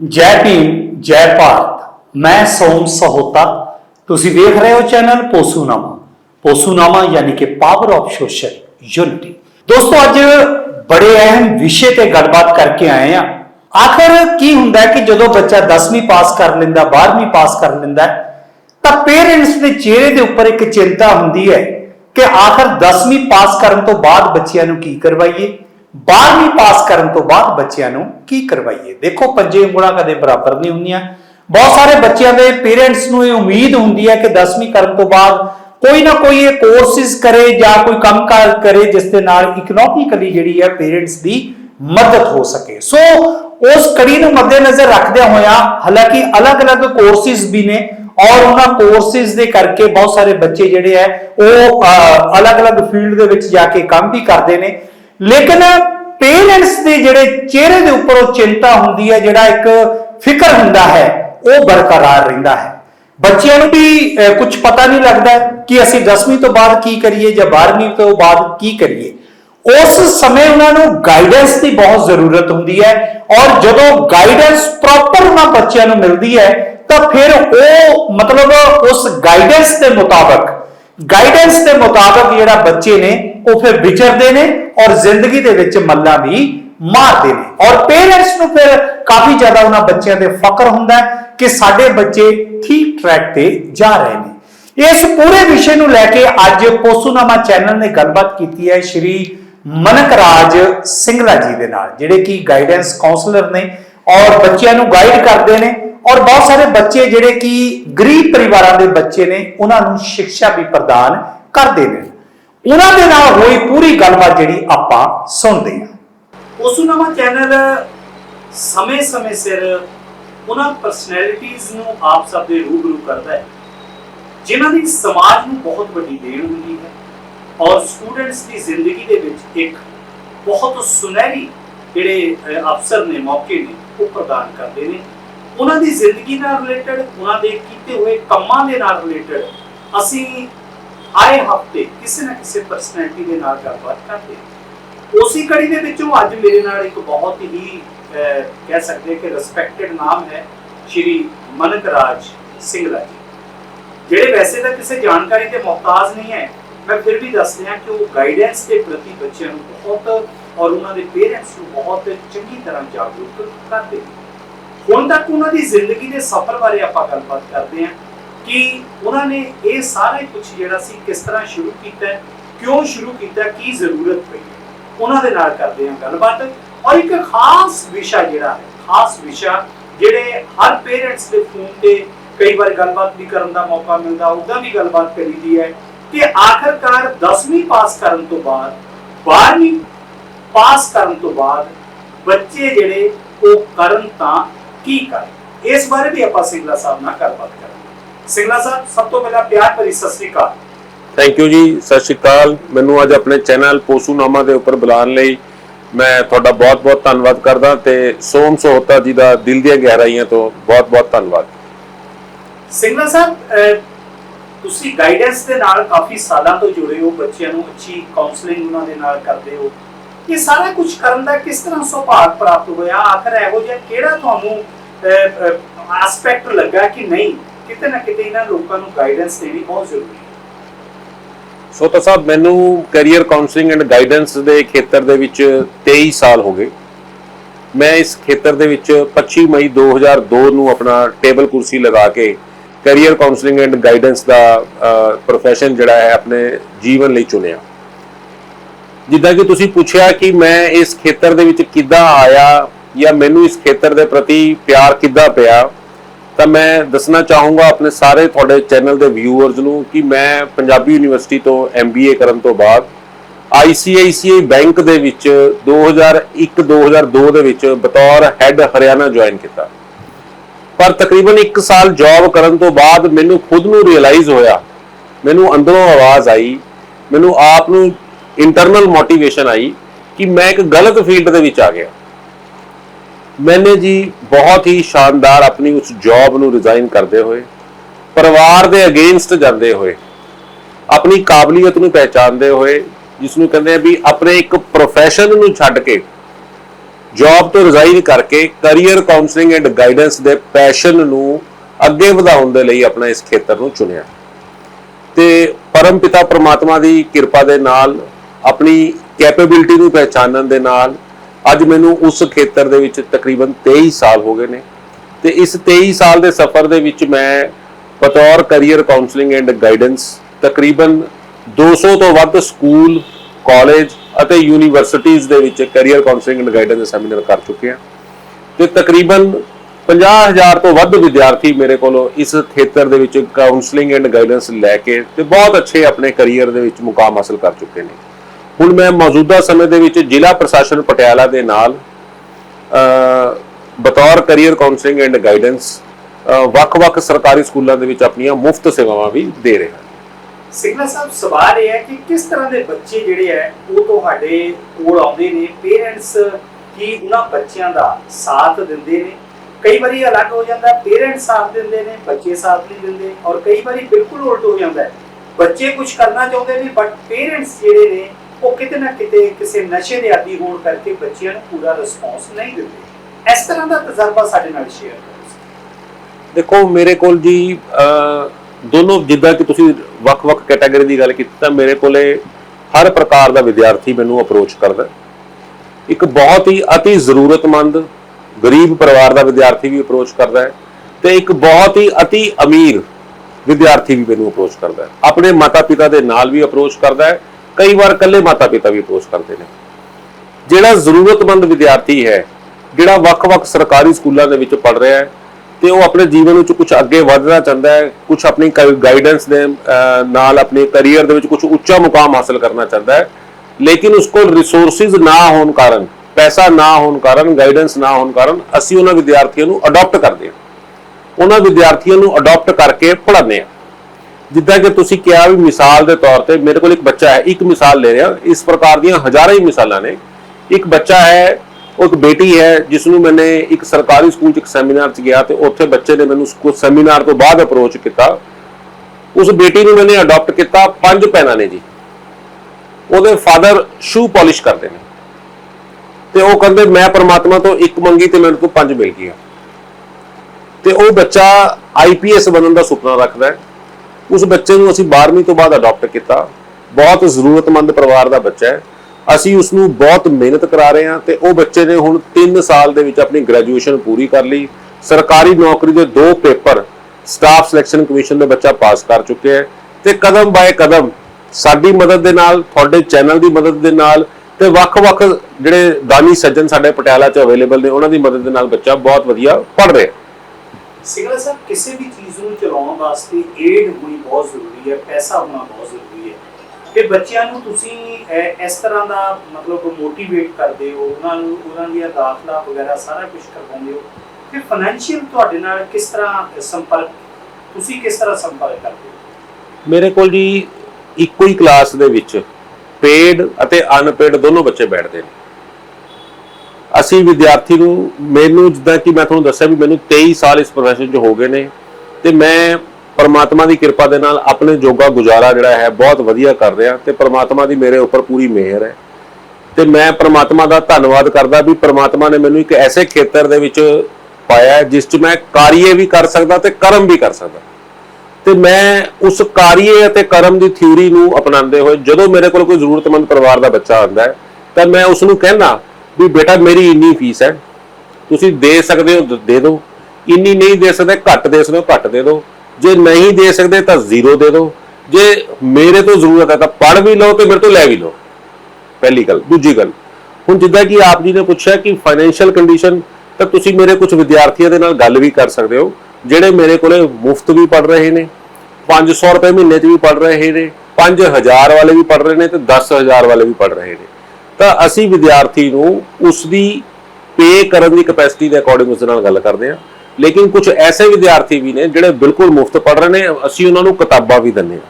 ਜੈ ਭੀਮ, ਜੈ ਭਾਰਤ। ਮੈਂ ਸੋਮ ਸਹੋਤਾ। ਤੁਸੀਂ ਵੇਖ ਰਹੇ ਹੋ ਚੈਨਲ ਪੋਸੂਨਾਮਾ। ਪੋਸੂਨਾਮਾ ਯਾਨੀ ਕਿ ਪਾਵਰ ਆਫ ਸੋਸ਼ਲ ਯੂਨਿਟੀ ਦੋਸਤੋ, ਅੱਜ ਬੜੇ ਅਹਿਮ ਵਿਸ਼ੇ ਤੇ ਗੱਲਬਾਤ ਕਰਕੇ ਆਏ ਆ ਆਖਰ ਕੀ ਹੁੰਦਾ ਕਿ ਜਦੋਂ ਬੱਚਾ 10ਵੀਂ ਪਾਸ ਕਰ ਲੈਂਦਾ 12ਵੀਂ ਪਾਸ ਕਰ ਲੈਂਦਾ, ਤਾਂ ਪੇਰੈਂਟਸ ਦੇ ਚਿਹਰੇ ਦੇ ਉੱਪਰ ਇੱਕ ਚਿੰਤਾ ਹੁੰਦੀ ਹੈ ਕਿ ਆਖਰ 10ਵੀਂ ਪਾਸ ਕਰਨ ਤੋਂ ਬਾਅਦ ਬੱਚਿਆਂ ਨੂੰ ਕੀ ਕਰਵਾਈਏ? 12ਵੀਂ ਪਾਸ ਕਰਨ ਤੋਂ ਬਾਅਦ ਬੱਚਿਆਂ ਨੂੰ ਕੀ ਕਰਵਾਈਏ? ਦੇਖੋ ਪੰਜੇ ਉਂਗਲਾਂ ਕਦੇ ਬਰਾਬਰ ਨਹੀਂ ਹੁੰਦੀਆਂ। ਬਹੁਤ ਸਾਰੇ ਬੱਚਿਆਂ ਦੇ ਪੇਰੈਂਟਸ ਨੂੰ ਇਹ ਉਮੀਦ ਹੁੰਦੀ ਹੈ ਕਿ 10ਵੀਂ ਕਰਨ ਤੋਂ ਬਾਅਦ ਕੋਈ ਨਾ ਕੋਈ ਇਹ ਕੋਰਸਿਸ ਕਰੇ ਜਾਂ ਕੋਈ ਕੰਮਕਾਰ ਕਰੇ ਜਿਸ ਦੇ ਨਾਲ ਇਕਨੋਮਿਕਲੀ ਜਿਹੜੀ ਹੈ ਪੇਰੈਂਟਸ ਦੀ ਮਦਦ ਹੋ ਸਕੇ। ਸੋ ਉਸ ਕੜੀ ਨੂੰ ਮੱਦੇਨਜ਼ਰ ਰੱਖਦਿਆਂ ਹੋਇਆਂ ਹਾਲਾਂਕਿ ਅਲੱਗ-ਅਲੱਗ ਕੋਰਸਿਸ ਵੀ ਨੇ ਔਰ ਉਹਨਾਂ ਕੋਰਸਿਸ ਦੇ ਕਰਕੇ ਬਹੁਤ ਸਾਰੇ ਬੱਚੇ ਜਿਹੜੇ ਹੈ ਉਹ ਅਹ, ਅਲੱਗ-ਅਲੱਗ ਫੀਲਡ ਦੇ ਵਿੱਚ ਜਾ ਕੇ ਕੰਮ ਵੀ ਕਰਦੇ ਨੇ। ਲੇਕਿਨ ਪੇਰੈਂਟਸ ਦੇ ਜਿਹੜੇ ਚਿਹਰੇ ਦੇ ਉੱਪਰ ਉਹ ਚਿੰਤਾ ਹੁੰਦੀ ਹੈ, ਜਿਹੜਾ ਇੱਕ ਫਿਕਰ ਹੁੰਦਾ ਹੈ, ਉਹ ਬਰਕਰਾਰ ਰਹਿੰਦਾ ਹੈ। ਬੱਚਿਆਂ ਨੂੰ ਵੀ ਕੁਝ ਪਤਾ ਨਹੀਂ ਲੱਗਦਾ ਕਿ ਅਸੀਂ 10ਵੀਂ ਤੋਂ ਬਾਅਦ ਕੀ ਕਰੀਏ ਜਾਂ 12ਵੀਂ ਤੋਂ ਬਾਅਦ ਕੀ ਕਰੀਏ। ਉਸ ਸਮੇਂ ਉਹਨਾਂ ਨੂੰ ਗਾਈਡੈਂਸ ਦੀ ਬਹੁਤ ਜ਼ਰੂਰਤ ਹੁੰਦੀ ਹੈ ਔਰ ਜਦੋਂ ਗਾਈਡੈਂਸ ਪ੍ਰੋਪਰ ਉਹਨਾਂ ਬੱਚਿਆਂ ਨੂੰ ਮਿਲਦੀ ਹੈ, ਤਾਂ ਫਿਰ ਉਹ ਮਤਲਬ ਉਸ ਗਾਈਡੈਂਸ ਦੇ ਮੁਤਾਬਕ ਗਾਈਡੈਂਸ ਦੇ ਮੁਤਾਬਕ ਜਿਹੜਾ ਬੱਚੇ ਨੇ, ਉਹ ਫਿਰ ਵਿਚਰਦੇ ਨੇ ਔਰ ਜ਼ਿੰਦਗੀ ਦੇ ਵਿੱਚ ਮੱਲਾਂ ਵੀ ਮਾਰਦੇ ਨੇ। ਔਰ ਪੇਰੈਂਟਸ ਨੂੰ ਫਿਰ ਕਾਫੀ ਜ਼ਿਆਦਾ ਉਹਨਾਂ ਬੱਚਿਆਂ ਤੇ ਫਖਰ ਹੁੰਦਾ ਕਿ ਸਾਡੇ ਬੱਚੇ ਠੀਕ ਟਰੈਕ ਤੇ ਜਾ ਰਹੇ ਨੇ। ਇਸ ਪੂਰੇ ਵਿਸ਼ੇ ਨੂੰ ਲੈ ਕੇ ਅੱਜ ਪੋਸੂਨਾਮਾ ਚੈਨਲ ਨੇ ਗੱਲਬਾਤ ਕੀਤੀ ਹੈ ਸ਼੍ਰੀ ਮਨਕ ਰਾਜ ਸਿੰਘਲਾ ਜੀ ਦੇ ਨਾਲ, ਜਿਹੜੇ ਕਿ ਗਾਈਡੈਂਸ ਕਾਉਂਸਲਰ ਨੇ ਔਰ ਬੱਚਿਆਂ ਨੂੰ ਗਾਈਡ ਕਰਦੇ ਨੇ। ਔਰ ਬਹੁਤ ਸਾਰੇ ਬੱਚੇ ਜਿਹੜੇ ਕਿ ਗਰੀਬ ਪਰਿਵਾਰਾਂ ਦੇ ਬੱਚੇ ਨੇ ਉਹਨਾਂ ਨੂੰ ਸਿੱਖਿਆ ਵੀ ਪ੍ਰਦਾਨ ਕਰਦੇ ਨੇ। ਉਹਨਾਂ ਦੇ ਨਾਲ ਹੋਈ ਪੂਰੀ ਗੱਲਬਾਤ ਜਿਹੜੀ ਆਪਾਂ ਸੁਣਦੇ ਹਾਂ। ਪੋਸੂਨਾਮਾ ਚੈਨਲ ਸਮੇਂ-ਸਮੇਂ ਸਿਰ ਉਹਨਾਂ ਪਰਸਨੈਲਿਟੀਆਂ ਨੂੰ ਆਪ ਸਭ ਦੇ ਰੂਬਰੂ ਕਰਦਾ ਹੈ ਜਿਨ੍ਹਾਂ ਦੀ ਸਮਾਜ ਨੂੰ ਬਹੁਤ ਵੱਡੀ ਦੇਣ ਹੁੰਦੀ ਹੈ ਔਰ ਸਟੂਡੈਂਟਸ ਦੀ ਜ਼ਿੰਦਗੀ ਦੇ ਵਿੱਚ ਇੱਕ ਬਹੁਤ ਸੁਨਹਿਰੀ ਜਿਹੜੇ ਅਹ, ਅਫਸਰ ਨੇ ਮੌਕੇ ਨੇ ਉਹ ਪ੍ਰਦਾਨ ਕਰਦੇ ਨੇ। ਉਹਨਾਂ ਦੀ ਜ਼ਿੰਦਗੀ ਨਾਲ ਰਿਲੇਟਡ ਉਹਨਾਂ ਦੇ ਕੀਤੇ ਹੋਏ ਕੰਮਾਂ ਦੇ ਨਾਲ ਰਿਲੇਟਡ ਅਸੀਂ ਆਏ ਹਫ਼ਤੇ ਕਿਸੇ ਨਾ ਕਿਸੇ ਪਰਸਨੈਲਿਟੀ ਦੇ ਨਾਲ ਗੱਲਬਾਤ ਕਰਦੇ ਹਾਂ। ਉਸੇ ਕੜੀ ਦੇ ਵਿੱਚੋਂ ਅੱਜ ਮੇਰੇ ਨਾਲ ਇੱਕ ਬਹੁਤ ਹੀ ਕਹਿ ਸਕਦੇ ਕਿ ਰਿਸਪੈਕਟਡ ਨਾਮ ਹੈ ਸ਼੍ਰੀ ਮਨਕ ਰਾਜ ਸਿੰਘਲਾ ਜੀ। ਜਿਹੜੇ ਵੈਸੇ ਤਾਂ ਕਿਸੇ ਜਾਣਕਾਰੀ ਦੇ ਮੁਹਤਾਜ ਨਹੀਂ ਹੈ, ਮੈਂ ਫਿਰ ਵੀ ਦੱਸ ਰਿਹਾ ਕਿ ਉਹ ਗਾਈਡੈਂਸ ਦੇ ਪ੍ਰਤੀ ਬੱਚਿਆਂ ਨੂੰ ਬਹੁਤ ਔਰ ਉਹਨਾਂ ਦੇ ਪੇਰੈਂਟਸ ਨੂੰ ਬਹੁਤ ਚੰਗੀ ਤਰ੍ਹਾਂ ਜਾਗਰੂਕ ਕਰਦੇ ਨੇ। ਹੁਣ ਤੱਕ ਉਹਨਾਂ ਦੀ ਜ਼ਿੰਦਗੀ ਦੇ ਸਫ਼ਰ ਬਾਰੇ ਆਪਾਂ ਗੱਲਬਾਤ ਕਰਦੇ ਹਾਂ ਕਿ ਉਹਨਾਂ ਨੇ ਇਹ ਸਾਰਾ ਕੁਝ ਜਿਹੜਾ ਸੀ ਕਿਸ ਤਰ੍ਹਾਂ ਸ਼ੁਰੂ ਕੀਤਾ ਕਿਉਂ ਸ਼ੁਰੂ ਕੀਤਾ ਕੀ ਜ਼ਰੂਰਤ ਪਈ ਉਹਨਾਂ ਦੇ ਨਾਲ ਕਰਦੇ ਹਾਂ ਗੱਲਬਾਤ। ਔਰ ਇੱਕ ਖਾਸ ਵਿਸ਼ਾ ਜਿਹੜਾ ਹੈ, ਖਾਸ ਵਿਸ਼ਾ ਜਿਹੜੇ ਹਰ ਪੇਰੈਂਟਸ ਦੇ ਫੋਨ ਤੇ ਕਈ ਵਾਰ ਗੱਲਬਾਤ ਵੀ ਕਰਨ ਦਾ ਮੌਕਾ ਮਿਲਦਾ, ਉਦਾਂ ਵੀ ਗੱਲਬਾਤ ਕਰੀਦੀ ਹੈ ਕਿ ਆਖਰਕਾਰ 10ਵੀਂ ਪਾਸ ਕਰਨ ਤੋਂ ਬਾਅਦ 12ਵੀਂ ਪਾਸ ਕਰਨ ਤੋਂ ਬਾਅਦ ਬੱਚੇ ਜਿਹੜੇ ਉਹ ਕਰਨ ਤਾਂ ਕੀ ਕਰਨ ਇਸ ਬਾਰੇ ਵੀ ਆਪਾਂ ਸਿੰਗਲਾ ਸਾਹਿਬ ਨਾਲ ਗੱਲਬਾਤ ਕਰਾਂਗੇ। ਸਿੰਗਲਾ ਸਾਹਿਬ ਸਭ ਤੋਂ ਪਹਿਲਾਂ ਪਿਆਰ ਭਰੀ ਸਤਿ ਸ੍ਰੀ ਅਕਾਲ। ਥੈਂਕ ਯੂ ਜੀ ਸਤਿ ਸ਼੍ਰੀ ਅਕਾਲ। ਮੈਨੂੰ ਅੱਜ ਆਪਣੇ ਚੈਨਲ ਪੋਸੂਨਾਮਾ ਦੇ ਉੱਪਰ ਬੁਲਾਉਣ ਲਈ ਮੈਂ ਤੁਹਾਡਾ ਬਹੁਤ-ਬਹੁਤ ਧੰਨਵਾਦ ਕਰਦਾ ਤੇ ਸੋਮ ਸੋਹਤਾ ਜੀ ਦਾ ਦਿਲ ਦੀਆਂ ਗਹਿਰਾਈਆਂ ਤੋਂ ਬਹੁਤ-ਬਹੁਤ ਧੰਨਵਾਦ। ਸਿੰਗਲਾ ਸਾਹਿਬ ਤੁਸੀਂ ਗਾਈਡੈਂਸ ਦੇ ਨਾਲ ਕਾਫੀ ਸਾਲਾਂ ਤੋਂ ਜੁੜੇ ਹੋ ਬੱਚਿਆਂ ਨੂੰ ਅੱਛੀ ਕਾਉਂਸਲਿੰਗ ਉਹਨਾਂ ਦੇ ਨਾਲ ਕਰਦੇ ਹੋ। ਇਹ ਸਾਰਾ ਕੁਝ ਕਰਨ ਦਾ ਕਿਸ ਤਰ੍ਹਾਂ ਸੁਭਾਗ ਪ੍ਰਾਪਤ ਹੋਇਆ? ਆਖਰ ਇਹੋ ਜਿਹਾ ਕਿਹੜਾ ਤੁਹਾਨੂੰ ਐਸਪੈਕਟ ਲੱਗਾ ਕਿ ਨਹੀਂ? ਕਿਤੇ ਨਾ ਕਿਤੇ ਇਹਨਾਂ ਲੋਕਾਂ ਨੂੰ ਗਾਈਡੈਂਸ ਦੇਣੀ ਬਹੁਤ ਜ਼ਰੂਰੀ ਹੈ। ਸੋਹਤਾ ਸਾਹਿਬ, ਮੈਨੂੰ ਕੈਰੀਅਰ ਕਾਉਂਸਲਿੰਗ ਐਂਡ ਗਾਈਡੈਂਸ ਦੇ ਖੇਤਰ ਦੇ ਵਿੱਚ 23 ਸਾਲ ਹੋ ਗਏ। ਮੈਂ ਇਸ ਖੇਤਰ ਦੇ ਵਿੱਚ 25 ਮਈ 2002 ਨੂੰ ਆਪਣਾ ਟੇਬਲ ਕੁਰਸੀ ਲਗਾ ਕੇ ਕੈਰੀਅਰ ਕਾਉਂਸਲਿੰਗ ਐਂਡ ਗਾਈਡੈਂਸ ਦਾ ਪ੍ਰੋਫੈਸ਼ਨ ਜਿਹੜਾ ਹੈ ਆਪਣੇ ਜੀਵਨ ਲਈ ਚੁਣਿਆ। ਜਿੱਦਾਂ ਕਿ ਤੁਸੀਂ ਪੁੱਛਿਆ ਕਿ ਮੈਂ ਇਸ ਖੇਤਰ ਦੇ ਵਿੱਚ ਕਿੱਦਾਂ ਆਇਆ ਜਾਂ ਮੈਨੂੰ ਇਸ ਖੇਤਰ ਦੇ ਪ੍ਰਤੀ ਪਿਆਰ ਕਿੱਦਾਂ ਪਿਆ, ਤਾਂ ਮੈਂ ਦੱਸਣਾ ਚਾਹੂੰਗਾ ਆਪਣੇ ਸਾਰੇ ਤੁਹਾਡੇ ਚੈਨਲ ਦੇ ਵਿਊਅਰਸ ਨੂੰ ਕਿ ਮੈਂ ਪੰਜਾਬੀ ਯੂਨੀਵਰਸਿਟੀ ਤੋਂ ਐਮਬੀਏ ਕਰਨ ਤੋਂ ਬਾਅਦ ICICI ਬੈਂਕ ਦੇ ਵਿੱਚ 2001-2002 ਦੇ ਵਿੱਚ ਬਤੌਰ ਹੈੱਡ ਹਰਿਆਣਾ ਜੁਆਇਨ ਕੀਤਾ। ਪਰ ਤਕਰੀਬਨ 1 ਸਾਲ ਜੌਬ ਕਰਨ ਤੋਂ ਬਾਅਦ ਮੈਨੂੰ ਖੁਦ ਨੂੰ ਰਿਅਲਾਈਜ਼ ਹੋਇਆ, ਮੈਨੂੰ ਅੰਦਰੋਂ ਆਵਾਜ਼ ਆਈ, ਮੈਨੂੰ ਆਪ ਨੂੰ ਇੰਟਰਨਲ ਮੋਟੀਵੇਸ਼ਨ ਆਈ ਕਿ ਮੈਂ ਇੱਕ ਗਲਤ ਫੀਲਡ ਦੇ ਵਿੱਚ ਆ ਗਿਆ। ਮੈਨੇ ਜੀ ਬਹੁਤ ਹੀ ਸ਼ਾਨਦਾਰ ਆਪਣੀ ਉਸ ਜੌਬ ਨੂੰ ਰਿਜ਼ਾਈਨ ਕਰਦੇ ਹੋਏ, ਪਰਿਵਾਰ ਦੇ ਅਗੇਂਸਟ ਜਾਂਦੇ ਹੋਏ, ਆਪਣੀ ਕਾਬਲੀਅਤ ਨੂੰ ਪਹਿਚਾਨਦੇ ਹੋਏ ਜਿਸ ਨੂੰ ਕਹਿੰਦੇ ਆ ਵੀ ਆਪਣੇ ਇੱਕ ਪ੍ਰੋਫੈਸ਼ਨ ਨੂੰ ਛੱਡ ਕੇ ਜੌਬ ਤੋਂ ਰਿਜ਼ਾਈਨ ਕਰਕੇ ਕੈਰੀਅਰ ਕਾਉਂਸਲਿੰਗ ਐਂਡ ਗਾਈਡੈਂਸ ਦੇ ਪੈਸ਼ਨ ਨੂੰ ਅੱਗੇ ਵਧਾਉਣ ਦੇ ਲਈ ਆਪਣਾ ਇਸ ਖੇਤਰ ਨੂੰ ਚੁਣਿਆ। ਤੇ ਪਰਮ ਪਿਤਾ ਪ੍ਰਮਾਤਮਾ ਦੀ ਕਿਰਪਾ ਦੇ ਨਾਲ ਆਪਣੀ ਕੈਪੇਬਿਲਿਟੀ ਨੂੰ ਪਹਿਚਾਨਣ ਦੇ ਨਾਲ ਅੱਜ ਮੈਨੂੰ ਉਸ ਖੇਤਰ ਦੇ ਵਿੱਚ ਤਕਰੀਬਨ 23 ਸਾਲ ਹੋ ਗਏ ਨੇ। ਤੇ ਇਸ 23 ਸਾਲ ਦੇ ਸਫ਼ਰ ਦੇ ਵਿੱਚ ਮੈਂ ਬਤੌਰ ਕੈਰੀਅਰ ਕਾਉਂਸਲਿੰਗ ਐਂਡ ਗਾਈਡੈਂਸ ਤਕਰੀਬਨ 200 ਤੋਂ ਵੱਧ ਸਕੂਲ ਕਾਲਜ ਅਤੇ ਯੂਨੀਵਰਸਿਟੀਆਂ ਦੇ ਵਿੱਚ ਕੈਰੀਅਰ ਕਾਉਂਸਲਿੰਗ ਐਂਡ ਗਾਈਡੈਂਸ ਦੇ ਸੈਮੀਨਾਰ ਕਰ ਚੁੱਕੇ ਹਾਂ। ਤੇ ਤਕਰੀਬਨ 50000 ਤੋਂ ਵੱਧ ਵਿਦਿਆਰਥੀ ਮੇਰੇ ਕੋਲੋਂ ਇਸ ਖੇਤਰ ਦੇ ਵਿੱਚ ਕਾਉਂਸਲਿੰਗ ਐਂਡ ਗਾਈਡੈਂਸ ਲੈ ਕੇ ਤੇ ਬਹੁਤ ਅੱਛੇ ਆਪਣੇ ਕੈਰੀਅਰ ਦੇ ਵਿੱਚ ਮੁਕਾਮ ਹਾਸਲ ਕਰ ਚੁੱਕੇ ਨੇ। ਹੁਣ ਮੈਂ ਮੌਜੂਦਾ ਸਮੇਂ ਦੇ ਵਿੱਚ ਜ਼ਿਲ੍ਹਾ ਪ੍ਰਸ਼ਾਸਨ ਪਟਿਆਲਾ ਦੇ ਨਾਲ ਬਤੌਰ ਕੈਰੀਅਰ ਕਾਉਂਸਲਿੰਗ ਐਂਡ ਗਾਈਡੈਂਸ ਵੱਖ-ਵੱਖ ਸਰਕਾਰੀ ਸਕੂਲਾਂ ਦੇ ਵਿੱਚ ਆਪਣੀਆਂ ਮੁਫਤ ਸੇਵਾਵਾਂ ਵੀ ਦੇ ਰਹੇ ਹਾਂ। ਸਿਗਨਲ ਸਾਹਿਬ, ਸਵਾਲ ਇਹ ਹੈ ਕਿ ਕਿਸ ਤਰ੍ਹਾਂ ਦੇ ਬੱਚੇ ਜਿਹੜੇ ਹੈ, ਉਹ ਤੁਹਾਡੇ ਕੋਲ ਆਉਂਦੇ ਨੇ? ਪੇਰੈਂਟਸ ਕੀ ਉਹਨਾਂ ਬੱਚਿਆਂ ਦਾ ਸਾਥ ਦਿੰਦੇ ਨੇ? ਕਈ ਵਾਰੀ ਅਲੱਗ ਹੋ ਜਾਂਦਾ ਪੇਰੈਂਟਸ ਸਾਥ ਦਿੰਦੇ ਨੇ, ਬੱਚੇ ਸਾਥ ਨਹੀਂ ਦਿੰਦੇ ਔਰ ਕਈ ਵਾਰੀ ਬਿਲਕੁਲ ਉਲਟ ਹੋ ਜਾਂਦਾ ਬੱਚੇ ਕੁਝ ਕਰਨਾ ਚਾਹੁੰਦੇ ਨੇ ਬਟ ਪੇਰੈਂਟਸ ਜਿਹੜੇ ਨੇ ਉਹ ਕਿਤੇ ਨਾ ਕਿਤੇ ਕਿਸੇ ਨਸ਼ੇ ਦੇ ਆਦੀ ਹੋਣ ਕਰਕੇ ਬੱਚਿਆਂ ਨੂੰ ਪੂਰਾ ਰਿਸਪੌਂਸ ਨਹੀਂ ਦਿੰਦੇ। ਇਸ ਤਰ੍ਹਾਂ ਦਾ ਤਜਰਬਾ ਸਾਡੇ ਨਾਲ ਸ਼ੇਅਰ ਕਰੋ। ਦੇਖੋ, ਮੇਰੇ ਕੋਲ ਜੀ ਦੋਨੋਂ ਜਿੱਦਾਂ ਕਿ ਤੁਸੀਂ ਵੱਖ-ਵੱਖ ਕੈਟਾਗਰੀ ਦੀ ਗੱਲ ਕੀਤੀ, ਤਾਂ ਮੇਰੇ ਕੋਲੇ ਹਰ ਪ੍ਰਕਾਰ ਦਾ ਵਿਦਿਆਰਥੀ ਮੈਨੂੰ ਅਪਰੋਚ ਕਰਦਾ। ਇੱਕ ਬਹੁਤ ਹੀ ਅਤੀ ਜ਼ਰੂਰਤਮੰਦ, ਗਰੀਬ ਪਰਿਵਾਰ ਦਾ ਵਿਦਿਆਰਥੀ ਵੀ ਅਪਰੋਚ ਕਰਦਾ ਹੈ ਤੇ ਇੱਕ ਬਹੁਤ ਹੀ ਅਤੀ ਅਮੀਰ ਵਿਦਿਆਰਥੀ ਵੀ ਮੈਨੂੰ ਅਪਰੋਚ ਕਰਦਾ ਹੈ। ਆਪਣੇ ਮਾਤਾ-ਪਿਤਾ ਦੇ ਨਾਲ ਵੀ ਅਪਰੋਚ ਕਰਦਾ ਹੈ ਕਈ ਵਾਰ ਇਕੱਲੇ ਮਾਤਾ-ਪਿਤਾ ਵੀ ਅਪਰੋਚ ਕਰਦੇ ਨੇ। ਜਿਹੜਾ ਜ਼ਰੂਰਤਮੰਦ ਵਿਦਿਆਰਥੀ ਹੈ, ਜਿਹੜਾ ਵੱਖ-ਵੱਖ ਸਰਕਾਰੀ ਸਕੂਲਾਂ ਦੇ ਵਿੱਚ ਪੜ ਰਿਹਾ ਹੈ, ਤੇ ਉਹ ਆਪਣੇ ਜੀਵਨ ਵਿੱਚ ਕੁਝ ਅੱਗੇ ਵਧਣਾ ਚਾਹੁੰਦਾ ਹੈ ਕੁਝ ਆਪਣੀ ਗਾਈਡੈਂਸ ਦੇ ਨਾਲ ਆਪਣੇ ਕੈਰੀਅਰ ਦੇ ਵਿੱਚ ਕੁਝ ਉੱਚਾ ਮੁਕਾਮ ਹਾਸਲ ਕਰਨਾ ਚਾਹੁੰਦਾ ਹੈ, ਲੇਕਿਨ ਉਸ ਕੋਲ ਰਿਸੋਰਸਿਸ ਨਾ ਹੋਣ ਕਾਰਨ, ਪੈਸਾ ਨਾ ਹੋਣ ਕਾਰਨ ਗਾਈਡੈਂਸ ਨਾ ਹੋਣ ਕਾਰਨ ਅਸੀਂ ਉਹਨਾਂ ਵਿਦਿਆਰਥੀਆਂ ਨੂੰ ਅਡਾਪਟ ਕਰਦੇ ਹਾਂ। ਉਹਨਾਂ ਵਿਦਿਆਰਥੀਆਂ ਨੂੰ ਅਡਾਪਟ ਕਰਕੇ ਪੜ੍ਹਾਉਂਦੇ ਹਾਂ। ਜਿੱਦਾਂ ਕਿ ਤੁਸੀਂ ਕਿਹਾ ਵੀ ਮਿਸਾਲ ਦੇ ਤੌਰ ਤੇ ਮੇਰੇ ਕੋਲ ਇੱਕ ਬੱਚਾ ਹੈ, ਇੱਕ ਮਿਸਾਲ ਲੈ ਰਿਹਾ। ਇਸ ਪ੍ਰਕਾਰ ਦੀਆਂ ਹਜ਼ਾਰਾਂ ਹੀ ਮਿਸਾਲਾਂ ਨੇ। ਇੱਕ ਬੱਚਾ ਹੈ, ਉਹ ਇੱਕ ਬੇਟੀ ਹੈ ਜਿਸ ਨੂੰ ਮੈਨੇ ਇੱਕ ਸਰਕਾਰੀ ਸਕੂਲ 'ਚ ਇੱਕ ਸੈਮੀਨਾਰ 'ਚ ਗਿਆ ਤੇ ਉੱਥੇ ਬੱਚੇ ਨੇ ਮੈਨੂੰ ਸਕੂ, ਸੈਮੀਨਾਰ ਤੋਂ ਬਾਅਦ ਅਪਰੋਚ ਕੀਤਾ। ਉਸ ਬੇਟੀ ਨੂੰ ਮੈਨੇ ਅਡਾਪਟ ਕੀਤਾ। ਪੰਜ ਭੈਣਾਂ ਨੇ ਜੀ। ਉਹਦੇ ਫਾਦਰ ਸ਼ੂ ਪਾਲਿਸ਼ ਕਰਦੇ ਨੇ। ਤੇ ਉਹ ਕਹਿੰਦੇ, ਮੈਂ ਪਰਮਾਤਮਾ ਤੋਂ ਇੱਕ ਮੰਗੀ ਤੇ ਮੈਨੂੰ ਤੋਂ ਪੰਜ ਮਿਲ ਗਈਆਂ। ਤੇ ਉਹ ਬੱਚਾ ਆਈਪੀਐਸ ਬਣਨ ਦਾ ਸੁਪਨਾ ਰੱਖਦਾ ਹੈ। ਉਸ ਬੱਚੇ ਨੂੰ ਅਸੀਂ 12ਵੀਂ ਤੋਂ ਬਾਅਦ ਅਡਾਪਟ ਕੀਤਾ। ਬਹੁਤ ਜ਼ਰੂਰਤਮੰਦ ਪਰਿਵਾਰ ਦਾ ਬੱਚਾ ਹੈ। ਅਸੀਂ ਉਸ ਨੂੰ ਬਹੁਤ ਮਿਹਨਤ ਕਰਾ ਰਹੇ ਹਾਂ ਤੇ ਉਹ ਬੱਚੇ ਨੇ ਹੁਣ 3 ਸਾਲ ਦੇ ਵਿੱਚ ਆਪਣੀ ਗ੍ਰੈਜੂਏਸ਼ਨ ਪੂਰੀ ਕਰ ਲਈ। ਸਰਕਾਰੀ ਨੌਕਰੀ ਦੇ ਦੋ ਪੇਪਰ ਸਟਾਫ ਸਿਲੈਕਸ਼ਨ ਕਮਿਸ਼ਨ ਦੇ ਬੱਚਾ ਪਾਸ ਕਰ ਚੁੱਕਿਆ ਹੈ ਤੇ ਕਦਮ ਬਾਏ ਕਦਮ ਸਾਡੀ ਮਦਦ ਦੇ ਨਾਲ, ਤੁਹਾਡੇ ਚੈਨਲ ਦੀ ਮਦਦ ਦੇ ਨਾਲ ਤੇ ਵੱਖ-ਵੱਖ ਜਿਹੜੇ ਦਾਨੀ ਸੱਜਣ ਸਾਡੇ ਪਟਿਆਲਾ 'ਚ ਅਵੇਲੇਬਲ ਨੇ, ਉਹਨਾਂ ਦੀ ਮਦਦ ਦੇ ਨਾਲ ਬੱਚਾ ਬਹੁਤ ਵਧੀਆ ਪੜ੍ਹ ਰਿਹਾ। ਹੈ ਸਾਹਿਬ ਕਿਸੇ ਵੀ ਚੀਜ਼ ਨੂੰ ਚਲਾਉਣ ਵਾਸਤੇ ਏਡ ਹੋਣੀ ਬਹੁਤ ਜ਼ਰੂਰੀ ਹੈ ਪੈਸਾ ਹੋਣਾ ਬਹੁਤ ਜ਼ਰੂਰੀ ਹੈ ਤੇ ਬੱਚਿਆਂ ਨੂੰ ਤੁਸੀਂ ਇਸ ਤਰ੍ਹਾਂ ਦਾ ਮਤਲਬ ਮੋਟੀਵੇਟ ਕਰਦੇ ਹੋ ਉਹਨਾਂ ਨੂੰ ਉਹਨਾਂ ਦੀਆਂ ਦਾਖਲਾ ਵਗੈਰਾ ਸਾਰਾ ਕੁਝ ਕਰਵਾਉਂਦੇ ਹੋ ਤੇ ਫਾਈਨੈਂਸ਼ੀਅਲ ਤੁਹਾਡੇ ਨਾਲ ਕਿਸ ਤਰ੍ਹਾਂ ਸੰਪਰਕ ਤੁਸੀਂ ਕਿਸ ਤਰ੍ਹਾਂ ਸੰਪਰਕ ਕਰਦੇ ਹੋ ਮੇਰੇ ਕੋਲ ਜੀ ਇੱਕੋ ਹੀ ਕਲਾਸ ਦੇ ਵਿੱਚ ਪੇਡ ਅਤੇ ਅਨਪੇਡ ਦੋਨੋਂ ਬੱਚੇ ਬੈਠਦੇ ਨੇ ਅਸੀਂ ਵਿਦਿਆਰਥੀ ਨੂੰ ਮੈਨੂੰ ਜਿੱਦਾਂ ਕਿ ਮੈਂ ਤੁਹਾਨੂੰ ਦੱਸਿਆ ਵੀ ਮੈਨੂੰ 23 ਸਾਲ ਇਸ ਪ੍ਰੋਫੈਸ਼ਨ 'ਚ ਹੋ ਗਏ ਨੇ ਤੇ ਮੈਂ ਪਰਮਾਤਮਾ ਦੀ ਕਿਰਪਾ ਦੇ ਨਾਲ ਆਪਣੇ ਜੋਗਾ ਗੁਜ਼ਾਰਾ ਜਿਹੜਾ ਹੈ ਬਹੁਤ ਵਧੀਆ ਕਰ ਰਿਹਾ ਤੇ ਪਰਮਾਤਮਾ ਦੀ ਮੇਰੇ ਉੱਪਰ ਪੂਰੀ ਮਿਹਰ ਹੈ। ਤੇ ਮੈਂ ਪਰਮਾਤਮਾ ਦਾ ਧੰਨਵਾਦ ਕਰਦਾ ਵੀ ਪਰਮਾਤਮਾ ਨੇ ਮੈਨੂੰ ਇੱਕ ਐਸੇ ਖੇਤਰ ਦੇ ਵਿੱਚ ਪਾਇਆ ਜਿਸ 'ਚ ਮੈਂ ਕਾਰੀਏ ਵੀ ਕਰ ਸਕਦਾ ਤੇ ਕਰਮ ਵੀ ਕਰ ਸਕਦਾ। ਤੇ ਮੈਂ ਉਸ ਕਾਰੀਏ ਅਤੇ ਕਰਮ ਦੀ ਥਿਊਰੀ ਨੂੰ ਅਪਣਾਉਂਦੇ ਹੋਏ ਜਦੋਂ ਮੇਰੇ ਕੋਲ ਕੋਈ ਜ਼ਰੂਰਤਮੰਦ ਪਰਿਵਾਰ ਦਾ ਬੱਚਾ ਆਉਂਦਾ ਹੈ ਤਾਂ ਮੈਂ ਉਸ ਨੂੰ ਕਹਿਣਾ ਵੀ ਬੇਟਾ ਮੇਰੀ ਇੰਨੀ ਫੀਸ ਹੈ। ਤੁਸੀਂ ਦੇ ਸਕਦੇ ਹੋ, ਦ- ਦੇ ਦਿਓ। ਇੰਨੀ ਨਹੀਂ ਦੇ ਸਕਦੇ, ਘੱਟ ਦੇ ਸਕਦੇ ਹੋ, ਘੱਟ ਦੇ ਦਿਓ। ਜੇ ਨਹੀਂ ਦੇ ਸਕਦੇ ਤਾਂ ਜ਼ੀਰੋ ਦੇ ਦਿਓ। ਜੇ ਮੇਰੇ ਤੋਂ ਜ਼ਰੂਰਤ ਹੈ ਤਾਂ ਪੜ ਵੀ ਲਓ ਤੇ ਮੇਰੇ ਤੋਂ ਲੈ ਵੀ ਲਓ। ਪਹਿਲੀ ਗੱਲ। ਦੂਜੀ ਗੱਲ, ਹੁਣ ਜਿੱਦਾਂ ਕਿ ਆਪ ਜੀ ਨੇ ਪੁੱਛਿਆ ਕਿ ਫਾਈਨੈਂਸ਼ੀਅਲ ਕੰਡੀਸ਼ਨ ਤਾਂ ਤੁਸੀਂ ਮੇਰੇ ਕੁਝ ਵਿਦਿਆਰਥੀਆਂ ਦੇ ਨਾਲ ਗੱਲ ਵੀ ਕਰ ਸਕਦੇ ਹੋ, ਜਿਹੜੇ ਮੇਰੇ ਕੋਲੇ ਮੁਫਤ ਵੀ ਪੜ ਰਹੇ ਨੇ 500 ਰੁਪਏ ਮਹੀਨੇ 'ਚ ਵੀ ਪੜ ਰਹੇ ਨੇ 5000 ਵਾਲੇ ਵੀ ਪੜ ਰਹੇ ਨੇ ਤੇ 10000 ਵਾਲੇ ਵੀ ਪੜ ਰਹੇ ਨੇ। ਤਾਂ ਅਸੀਂ ਵਿਦਿਆਰਥੀ ਨੂੰ ਉਸ ਦੀ ਪੇ ਕਰਨ ਦੀ ਕਪੈਸਿਟੀ ਦੇ ਅਕੋਰਡਿੰਗ ਉਸ ਨਾਲ ਗੱਲ ਕਰਦੇ ਹਾਂ। ਲੇਕਿਨ ਕੁਝ ਐਸੇ ਵਿਦਿਆਰਥੀ ਵੀ ਨੇ ਜਿਹੜੇ ਬਿਲਕੁਲ ਮੁਫਤ ਪੜ ਰਹੇ ਨੇ, ਅਸੀਂ ਉਹਨਾਂ ਨੂੰ ਕਿਤਾਬਾਂ ਵੀ ਦਿੰਦੇ ਹਾਂ।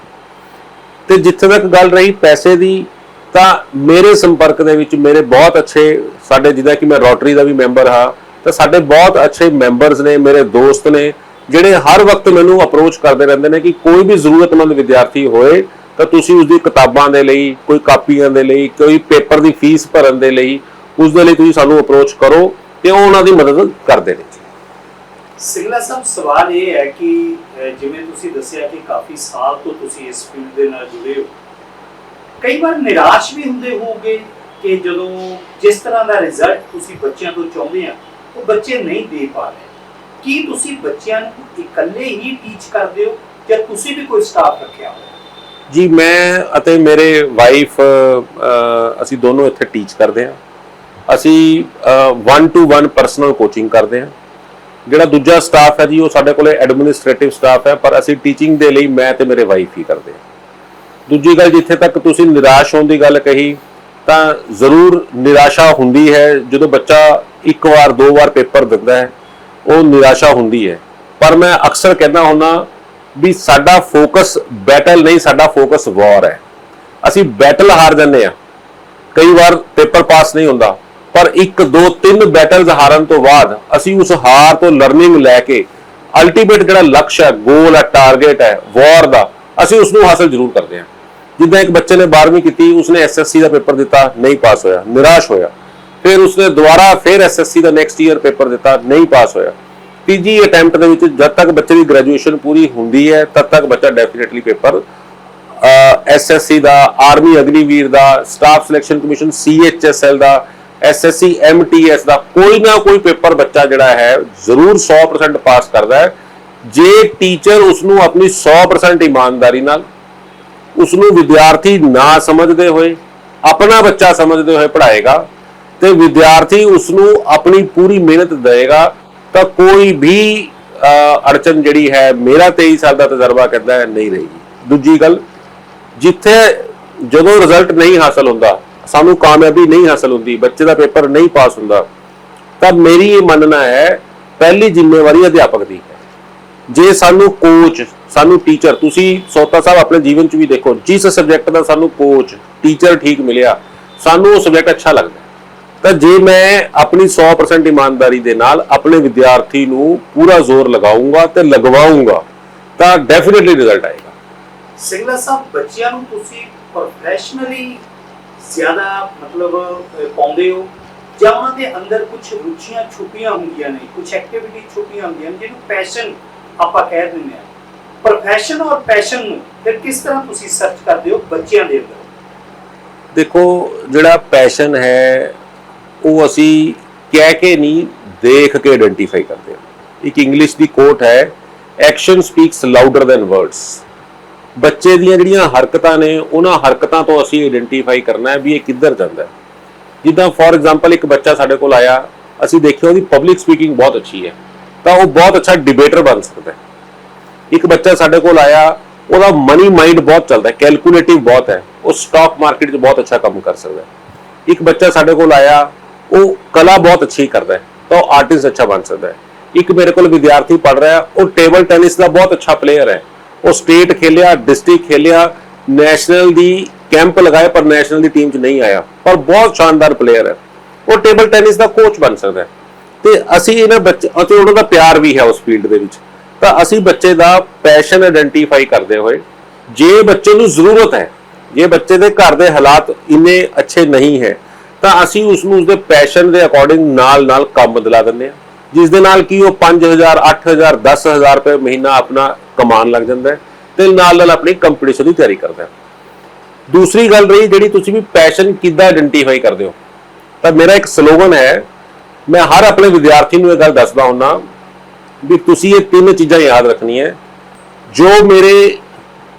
ਤੇ ਜਿੱਥੇ ਤੱਕ ਗੱਲ ਰਹੀ ਪੈਸੇ ਦੀ, ਤਾਂ ਮੇਰੇ ਸੰਪਰਕ ਦੇ ਵਿੱਚ ਮੇਰੇ ਬਹੁਤ ਅੱਛੇ ਸਾਡੇ ਜਿੱਦਾਂ ਕਿ ਮੈਂ ਰੋਟਰੀ ਦਾ ਵੀ ਮੈਂਬਰ ਹਾਂ, ਤਾਂ ਸਾਡੇ ਬਹੁਤ ਅੱਛੇ ਮੈਂਬਰਸ ਨੇ, ਮੇਰੇ ਦੋਸਤ ਨੇ, ਜਿਹੜੇ ਹਰ ਵਕਤ ਮੈਨੂੰ ਅਪਰੋਚ ਕਰਦੇ ਰਹਿੰਦੇ ਨੇ ਕਿ ਕੋਈ ਵੀ ਜ਼ਰੂਰਤਮੰਦ ਵਿਦਿਆਰਥੀ ਹੋਏ ਤਾਂ ਤੁਸੀਂ ਉਸ ਦੀ ਕਿਤਾਬਾਂ ਦੇ ਲਈ, ਕੋਈ ਕਾਪੀਆਂ ਦੇ ਲਈ, ਕੋਈ ਪੇਪਰ ਦੀ ਫੀਸ ਭਰਨ ਦੇ ਲਈ ਉਸ ਦੇ ਲਈ ਤੁਸੀਂ ਸਾਨੂੰ ਅਪਰੋਚ ਕਰੋ ਤੇ ਉਹ ਉਹਨਾਂ ਦੀ ਮਦਦ ਕਰਦੇ ਨੇ। ਸਿੰਗਲਾ ਸਾਹਿਬ, ਸਵਾਲ ਇਹ ਹੈ ਕਿ ਜਿਵੇਂ ਤੁਸੀਂ ਦੱਸਿਆ ਕਿ ਕਾਫੀ ਸਾਲ ਤੋਂ ਤੁਸੀਂ ਇਸ ਫੀਲਡ ਦੇ ਨਾਲ ਜੁੜੇ ਹੋ, ਕਈ ਵਾਰ ਨਿਰਾਸ਼ ਵੀ ਹੁੰਦੇ ਹੋਵੋਗੇ ਕਿ ਜਦੋਂ ਜਿਸ ਤਰ੍ਹਾਂ ਦਾ ਰਿਜ਼ਲਟ ਤੁਸੀਂ ਬੱਚਿਆਂ ਤੋਂ ਚਾਹੁੰਦੇ ਆ, ਉਹ ਬੱਚੇ ਨਹੀਂ ਦੇ ਪਾ ਰਹੇ। ਕੀ ਤੁਸੀਂ ਬੱਚਿਆਂ ਨੂੰ ਇਕੱਲੇ ਹੀ ਟੀਚ ਕਰਦੇ ਹੋ ਜਾਂ ਤੁਸੀਂ ਵੀ ਕੋਈ ਸਟਾਫ ਰੱਖਿਆ ਹੋਇਆ? ਜੀ, ਮੈਂ ਅਤੇ ਮੇਰੇ ਵਾਈਫ ਅਸੀਂ ਦੋਨੋਂ ਇੱਥੇ ਟੀਚ ਕਰਦੇ ਹਾਂ। ਅਸੀਂ 1 ਟੂ 1 ਪਰਸਨਲ ਕੋਚਿੰਗ ਕਰਦੇ ਹਾਂ। ਜਿਹੜਾ ਦੂਜਾ ਸਟਾਫ ਹੈ ਜੀ, ਉਹ ਸਾਡੇ ਕੋਲੇ ਐਡਮਿਨਿਸਟ੍ਰੇਟਿਵ ਸਟਾਫ ਹੈ, ਪਰ ਅਸੀਂ ਟੀਚਿੰਗ ਦੇ ਲਈ ਮੈਂ ਤੇ ਮੇਰੇ ਵਾਈਫ ਹੀ ਕਰਦੇ ਹਾਂ। ਦੂਜੀ ਗੱਲ, ਜਿੱਥੇ ਤੱਕ ਤੁਸੀਂ ਨਿਰਾਸ਼ ਹੋਣ ਦੀ ਗੱਲ ਕਹੀ, ਤਾਂ ਜ਼ਰੂਰ ਨਿਰਾਸ਼ਾ ਹੁੰਦੀ ਹੈ। ਜਦੋਂ ਬੱਚਾ ਇੱਕ ਵਾਰ, ਦੋ ਵਾਰ ਪੇਪਰ ਦਿੰਦਾ ਹੈ, ਉਹ ਨਿਰਾਸ਼ਾ ਹੁੰਦੀ ਹੈ। ਪਰ ਮੈਂ ਅਕਸਰ ਕਹਿੰਦਾ ਹੁੰਦਾ ਵੀ ਸਾਡਾ ਫੋਕਸ ਬੈਟਲ ਨਹੀਂ, ਸਾਡਾ ਫੋਕਸ ਵਾਰ ਹੈ। ਅਸੀਂ ਬੈਟਲ ਹਾਰ ਜਾਂਦੇ ਆ ਕਈ ਵਾਰ ਪੇਪਰ ਪਾਸ ਨਹੀਂ ਹੁੰਦਾ, ਪਰ ਇੱਕ, ਦੋ, ਤਿੰਨ ਬੈਟਲਸ ਹਾਰਨ ਤੋਂ ਬਾਅਦ ਅਸੀਂ ਉਸ ਹਾਰ ਤੋਂ ਲਰਨਿੰਗ ਲੈ ਕੇ ਅਲਟੀਮੇਟ ਜਿਹੜਾ ਲਕਸ਼ ਹੈ ਗੋਲ ਹੈ ਟਾਰਗੇਟ ਹੈ ਵਾਰ ਦਾ, ਅਸੀਂ ਉਸ ਨੂੰ ਹਾਸਲ ਜ਼ਰੂਰ ਕਰਦੇ ਹਾਂ। ਜਿੱਦਾਂ ਇੱਕ ਬੱਚੇ ਨੇ 12ਵੀਂ ਕੀਤੀ, ਉਸਨੇ ਐਸਐਸਸੀ ਦਾ ਪੇਪਰ ਦਿੱਤਾ, ਨਹੀਂ ਪਾਸ ਹੋਇਆ, ਨਿਰਾਸ਼ ਹੋਇਆ। ਫਿਰ ਉਸਨੇ ਦੁਬਾਰਾ ਫਿਰ ਐਸਐਸਸੀ ਦਾ ਨੈਕਸਟ ਈਅਰ ਪੇਪਰ ਦਿੱਤਾ, ਨਹੀਂ ਪਾਸ ਹੋਇਆ। ਤੀਜੀ ਅਟੈਂਪਟ ਦੇ ਵਿੱਚ ਜਦ ਤੱਕ ਬੱਚੇ ਦੀ ਗ੍ਰੈਜੂਏਸ਼ਨ ਪੂਰੀ ਹੁੰਦੀ ਹੈ, ਤਦ ਤੱਕ ਬੱਚਾ ਡੈਫੀਨਿਟਲੀ ਪੇਪਰ ਐਸਐਸਸੀ ਦਾ ਆਰਮੀ ਅਗਨੀਵੀਰ ਦਾ ਸਟਾਫ ਸਿਲੈਕਸ਼ਨ ਕਮਿਸ਼ਨ ਸੀਐਚਐਸਐਲ ਦਾ ਐਸਐਸਸੀ ਐਮਟੀਐਸ ਦਾ, ਕੋਈ ਨਾ ਕੋਈ ਪੇਪਰ ਬੱਚਾ ਜਿਹੜਾ ਹੈ, ਜ਼ਰੂਰ 100% ਪਾਸ ਕਰਦਾ ਹੈ। ਜੇ ਟੀਚਰ ਉਸ ਨੂੰ ਆਪਣੀ 100% ਇਮਾਨਦਾਰੀ ਨਾਲ ਉਸ ਨੂੰ ਵਿਦਿਆਰਥੀ ਨਾ ਸਮਝਦੇ ਹੋਏ, ਆਪਣਾ ਬੱਚਾ ਸਮਝਦੇ ਹੋਏ ਪੜ੍ਹਾਏਗਾ ਤੇ ਵਿਦਿਆਰਥੀ ਉਸ ਨੂੰ ਆਪਣੀ ਪੂਰੀ ਮਿਹਨਤ ਦੇਗਾ ਤਾਂ ਕੋਈ ਵੀ ਅੜਚਨ ਜਿਹੜੀ ਹੈ ਮੇਰਾ 23 ਸਾਲ ਦਾ ਤਜਰਬਾ ਕਹਿੰਦਾ ਹੈ, ਨਹੀਂ ਰਹੇਗੀ ਦੂਜੀ ਗੱਲ, ਜਿੱਥੇ ਜਦੋਂ ਰਿਜ਼ਲਟ ਨਹੀਂ ਹਾਸਲ ਹੁੰਦਾ, ਸਾਨੂੰ ਕਾਮਯਾਬੀ ਨਹੀਂ ਹਾਸਲ ਹੁੰਦੀ, ਬੱਚੇ ਦਾ ਪੇਪਰ ਨਹੀਂ ਪਾਸ ਹੁੰਦਾ, ਤਾਂ ਮੇਰੀ ਇਹ ਮੰਨਣਾ ਹੈ, ਪਹਿਲੀ ਜ਼ਿੰਮੇਵਾਰੀ ਅਧਿਆਪਕ ਦੀ ਹੈ। ਜੇ ਸਾਨੂੰ ਕੋਚ ਸਾਨੂੰ ਟੀਚਰ ਤੁਸੀਂ ਸੋਤਾ ਸਾਹਿਬ ਆਪਣੇ ਜੀਵਨ ਚ ਵੀ ਦੇਖੋ, ਜਿਸ ਸਬਜੈਕਟ ਦਾ ਸਾਨੂੰ ਕੋਚ ਟੀਚਰ ਠੀਕ ਮਿਲਿਆ, ਸਾਨੂੰ ਉਹ ਸਬਜੈਕਟ ਅੱਛਾ ਲੱਗਦਾ। ਤਾਂ ਜੇ ਮੈਂ ਆਪਣੀ 100% ਇਮਾਨਦਾਰੀ ਦੇ ਨਾਲ ਆਪਣੇ ਵਿਦਿਆਰਥੀ ਨੂੰ ਪੂਰਾ ਜ਼ੋਰ ਲਗਾਉਂਗਾ ਤੇ ਲਗਵਾਉਂਗਾ ਤਾਂ ਡੈਫੀਨਿਟਲੀ ਰਿਜ਼ਲਟ ਆਏਗਾ। ਸਿੰਗਲਾ ਸਾਹਿਬ ਬੱਚਿਆਂ ਨੂੰ ਤੁਸੀਂ ਪ੍ਰੋਫੈਸ਼ਨਲੀ ਜ਼ਿਆਦਾ ਮਤਲਬ ਪਾਉਂਦੇ ਹੋ? ਜਾਂ ਉਹਨਾਂ ਦੇ ਅੰਦਰ ਕੁਝ ਰੁਚੀਆਂ ਛੁਪੀਆਂ ਹੁੰਦੀਆਂ ਨੇ ਕੁਝ ਐਕਟੀਵਿਟੀ ਛੁਪੀਆਂ ਹੁੰਦੀਆਂ ਨੇ ਜਿਹਨੂੰ ਪੈਸ਼ਨ ਆਪਾਂ ਕਹਿ ਦਿੰਦੇ ਆ ਪ੍ਰੋਫੈਸ਼ਨ ਔਰ ਪੈਸ਼ਨ ਨੂੰ ਫਿਰ ਕਿਸ ਤਰ੍ਹਾਂ ਤੁਸੀਂ ਸਰਚ ਕਰਦੇ ਹੋ ਬੱਚਿਆਂ ਦੇ ਅੰਦਰ? ਦੇਖੋ ਜਿਹੜਾ ਪੈਸ਼ਨ ਹੈ ਉਹ ਅਸੀਂ ਕਹਿ ਕੇ ਨਹੀਂ, ਦੇਖ ਕੇ ਆਇਡੈਂਟੀਫਾਈ ਕਰਦੇ ਹਾਂ। ਇੱਕ ਇੰਗਲਿਸ਼ ਦੀ ਕੋਟ ਹੈ action speaks louder than words ਬੱਚੇ ਦੀਆਂ ਜਿਹੜੀਆਂ ਹਰਕਤਾਂ ਨੇ, ਉਹਨਾਂ ਹਰਕਤਾਂ ਤੋਂ ਅਸੀਂ ਆਇਡੈਂਟੀਫਾਈ ਕਰਨਾ ਹੈ ਵੀ ਇਹ ਕਿੱਧਰ ਜਾਂਦਾ ਹੈ। ਜਿੱਦਾਂ ਫੋਰ ਐਗਜ਼ਾਮਪਲ ਇੱਕ ਬੱਚਾ ਸਾਡੇ ਕੋਲ ਆਇਆ, ਅਸੀਂ ਦੇਖਿਆ ਉਹਦੀ ਪਬਲਿਕ ਸਪੀਕਿੰਗ ਬਹੁਤ ਅੱਛੀ ਹੈ, ਤਾਂ ਉਹ ਬਹੁਤ ਅੱਛਾ ਡਿਬੇਟਰ ਬਣ ਸਕਦਾ ਹੈ। ਇੱਕ ਬੱਚਾ ਸਾਡੇ ਕੋਲ ਆਇਆ, ਉਹਦਾ ਮਨੀ ਮਾਈਂਡ ਬਹੁਤ ਚੱਲਦਾ ਹੈ ਕੈਲਕੂਲੇਟਿਵ ਬਹੁਤ ਹੈ, ਉਹ ਸਟਾਕ ਮਾਰਕੀਟ 'ਚ ਬਹੁਤ ਅੱਛਾ ਕੰਮ ਕਰ ਸਕਦਾ ਹੈ। ਇੱਕ ਬੱਚਾ ਸਾਡੇ ਕੋਲ ਆਇਆ ਉਹ ਕਲਾ ਬਹੁਤ ਅੱਛੀ ਕਰਦਾ ਹੈ ਤਾਂ ਉਹ ਆਰਟਿਸਟ ਅੱਛਾ ਬਣ ਸਕਦਾ ਹੈ। ਇੱਕ ਮੇਰੇ ਕੋਲ ਵਿਦਿਆਰਥੀ ਪੜ ਰਿਹਾ ਹੈ, ਉਹ ਟੇਬਲ ਟੈਨਿਸ ਦਾ ਬਹੁਤ ਅੱਛਾ ਪਲੇਅਰ ਹੈ। ਉਹ ਸਟੇਟ ਖੇਲਿਆ ਡਿਸਟ੍ਰਿਕਟ ਖੇਲਿਆ ਨੈਸ਼ਨਲ ਦੀ ਕੈਂਪ ਲਗਾਏ ਪਰ ਨੈਸ਼ਨਲ ਦੀ ਟੀਮ 'ਚ ਨਹੀਂ ਆਇਆ। ਪਰ ਬਹੁਤ ਸ਼ਾਨਦਾਰ ਪਲੇਅਰ ਹੈ। ਉਹ ਟੇਬਲ ਟੈਨਿਸ ਦਾ ਕੋਚ ਬਣ ਸਕਦਾ ਹੈ। ਤੇ ਅਸੀਂ ਇਹਨਾਂ ਬੱਚੇ ਅਤੇ ਉਹਨਾਂ ਦਾ ਪਿਆਰ ਵੀ ਹੈ ਉਸ ਫੀਲਡ ਦੇ ਵਿੱਚ। ਤਾਂ ਅਸੀਂ ਬੱਚੇ ਦਾ ਪੈਸ਼ਨ ਆਇਡੈਂਟੀਫਾਈ ਕਰਦੇ ਹੋਏ ਜੇ ਬੱਚੇ ਨੂੰ ਜ਼ਰੂਰਤ ਹੈ ਜੇ ਬੱਚੇ ਦੇ ਘਰ ਦੇ ਹਾਲਾਤ ਇੰਨੇ ਅੱਛੇ ਨਹੀਂ ਹੈ ਤਾਂ ਅਸੀਂ ਉਸ ਨੂੰ ਉਸਦੇ ਪੈਸ਼ਨ ਦੇ ਅਕੋਰਡਿੰਗ ਨਾਲ-ਨਾਲ ਕੰਮ ਬਦਲਾ ਦਿੰਦੇ ਆ ਜਿਸ ਦੇ ਨਾਲ ਕੀ ਉਹ 5000 8000 10000 ਰੁਪਏ ਮਹੀਨਾ ਆਪਣਾ ਕਮਾਉਣ ਲੱਗ ਜਾਂਦਾ ਤੇ ਨਾਲ-ਨਾਲ ਆਪਣੀ ਕੰਪੀਟੀਸ਼ਨ ਦੀ ਤਿਆਰੀ ਕਰਦਾ ਦੂਸਰੀ ਗੱਲ ਰਹੀ ਜਿਹੜੀ ਤੁਸੀਂ ਵੀ ਪੈਸ਼ਨ ਕਿੱਦਾਂ ਆਇਡੈਂਟੀਫਾਈ ਕਰਦੇ ਹੋ। ਤਾਂ ਮੇਰਾ ਇੱਕ ਸਲੋਗਨ ਹੈ, ਮੈਂ ਹਰ ਆਪਣੇ ਵਿਦਿਆਰਥੀ ਨੂੰ ਇਹ ਗੱਲ ਦੱਸਦਾ ਹੁੰਨਾ ਵੀ ਤੁਸੀਂ ਇਹ ਤਿੰਨ ਚੀਜ਼ਾਂ ਯਾਦ ਰੱਖਣੀ ਹੈ। ਜੋ ਮੇਰੇ,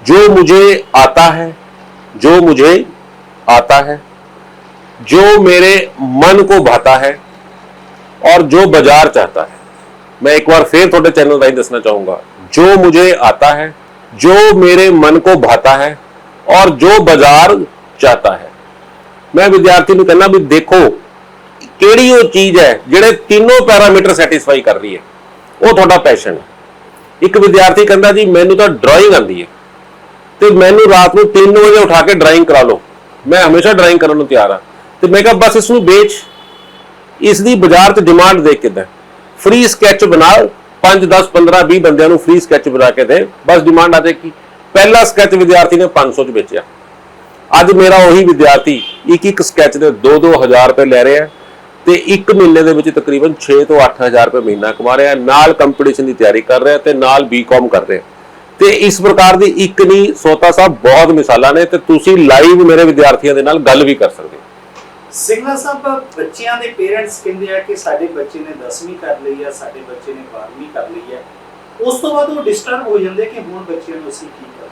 ਜੋ ਮੁਝੇ ਆਤਾ ਹੈ, ਜੋ ਮੁਝੇ ਆਤਾ ਹੈ। जो मेरे मन को भाता है और जो बाजार चाहता है। मैं एक बार फिर थोड़े चैनल राही दसना चाहूंगा। जो मुझे आता है, जो मेरे मन को भाता है और जो बाजार ਚਾਹਤਾ ਹੈ ਮੈਂ ਵਿਦਿਆਰਥੀ ਨੂੰ ਕਹਿੰਦਾ ਵੀ ਦੇਖੋ ਕਿਹੜੀ ਉਹ ਚੀਜ਼ ਹੈ ਜਿਹੜੇ ਤਿੰਨੋਂ ਪੈਰਾਮੀਟਰ ਸੈਟੀਸਫਾਈ ਕਰ ਰਹੀ ਹੈ ਉਹ ਤੁਹਾਡਾ ਪੈਸ਼ਨ ਹੈ ਇੱਕ ਵਿਦਿਆਰਥੀ ਕਹਿੰਦਾ ਜੀ ਮੈਨੂੰ ਤਾਂ ਡਰਾਇੰਗ ਆਂਦੀ ਹੈ ਤੇ ਮੈਨੂੰ ਰਾਤ ਨੂੰ 3 ਵਜੇ ਉਠਾ ਕੇ ਡਰਾਇੰਗ ਕਰਾ ਲਓ ਮੈਂ ਹਮੇਸ਼ਾ ਡਰਾਇੰਗ ਕਰਨ ਨੂੰ ਤਿਆਰ ਹਾਂ ਤੇ ਮੈਂ ਕਿਹਾ ਬਸ ਇਸ ਨੂੰ ਵੇਚ। ਇਸ ਦੀ ਬਾਜ਼ਾਰ 'ਚ ਡਿਮਾਂਡ ਦੇ। ਕਿਦਾਂ ਫ੍ਰੀ ਸਕੈਚ ਬਣਾ 5 10 15 20 ਬੰਦਿਆਂ ਨੂੰ ਫ੍ਰੀ ਸਕੈਚ ਬਣਾ ਕੇ ਦੇ। ਬਸ ਡਿਮਾਂਡ ਆ ਜਾਏਗੀ ਪਹਿਲਾ ਸਕੈਚ ਵਿਦਿਆਰਥੀ ਨੇ 500 ਚ ਵੇਚਿਆ। ਅੱਜ ਮੇਰਾ ਉਹੀ ਵਿਦਿਆਰਥੀ ਇੱਕ ਇੱਕ ਸਕੈਚ ਦੇ 2-2000 ਰੁਪਏ ਲੈ ਰਿਹਾ ਹੈ ਤੇ ਇੱਕ ਮਹੀਨੇ ਦੇ ਵਿੱਚ ਤਕਰੀਬਨ 6 ਤੋਂ 8000 ਰੁਪਏ ਮਹੀਨਾ ਕਮਾ ਰਿਹਾ ਨਾਲ ਕੰਪੀਟੀਸ਼ਨ ਦੀ ਤਿਆਰੀ ਕਰ ਰਿਹਾ ਤੇ ਨਾਲ ਬੀਕਾਮ ਕਰ ਰਿਹਾ ਤੇ ਇਸ ਪ੍ਰਕਾਰ ਦੀ ਇੱਕ ਨਹੀਂ, ਸੋਤਾ ਸਾਹਿਬ ਬਹੁਤ ਮਿਸਾਲਾਂ ਨੇ ਤੇ ਤੁਸੀਂ ਲਾਈਵ ਮੇਰੇ ਵਿਦਿਆਰਥੀਆਂ ਦੇ ਨਾਲ ਗੱਲ ਵੀ ਕਰ ਸਕਦੇ ਹੋ। ਸਿੰਘਲਾ ਸਾਹਿਬ, ਬੱਚਿਆਂ ਦੇ ਪੇਰੈਂਟਸ ਕਹਿੰਦੇ ਆ ਕਿ ਸਾਡੇ ਬੱਚੇ ਨੇ 10ਵੀਂ ਕਰ ਲਈ ਆ, ਸਾਡੇ ਬੱਚੇ ਨੇ 12ਵੀਂ ਕਰ ਲਈ ਹੈ ਉਸ ਤੋਂ ਬਾਅਦ ਉਹ ਡਿਸਟਰਬ ਹੋ ਜਾਂਦੇ ਕਿ ਹੁਣ ਬੱਚਿਆਂ ਨੂੰ ਅਸੀਂ ਕੀ ਕਰੀਏ?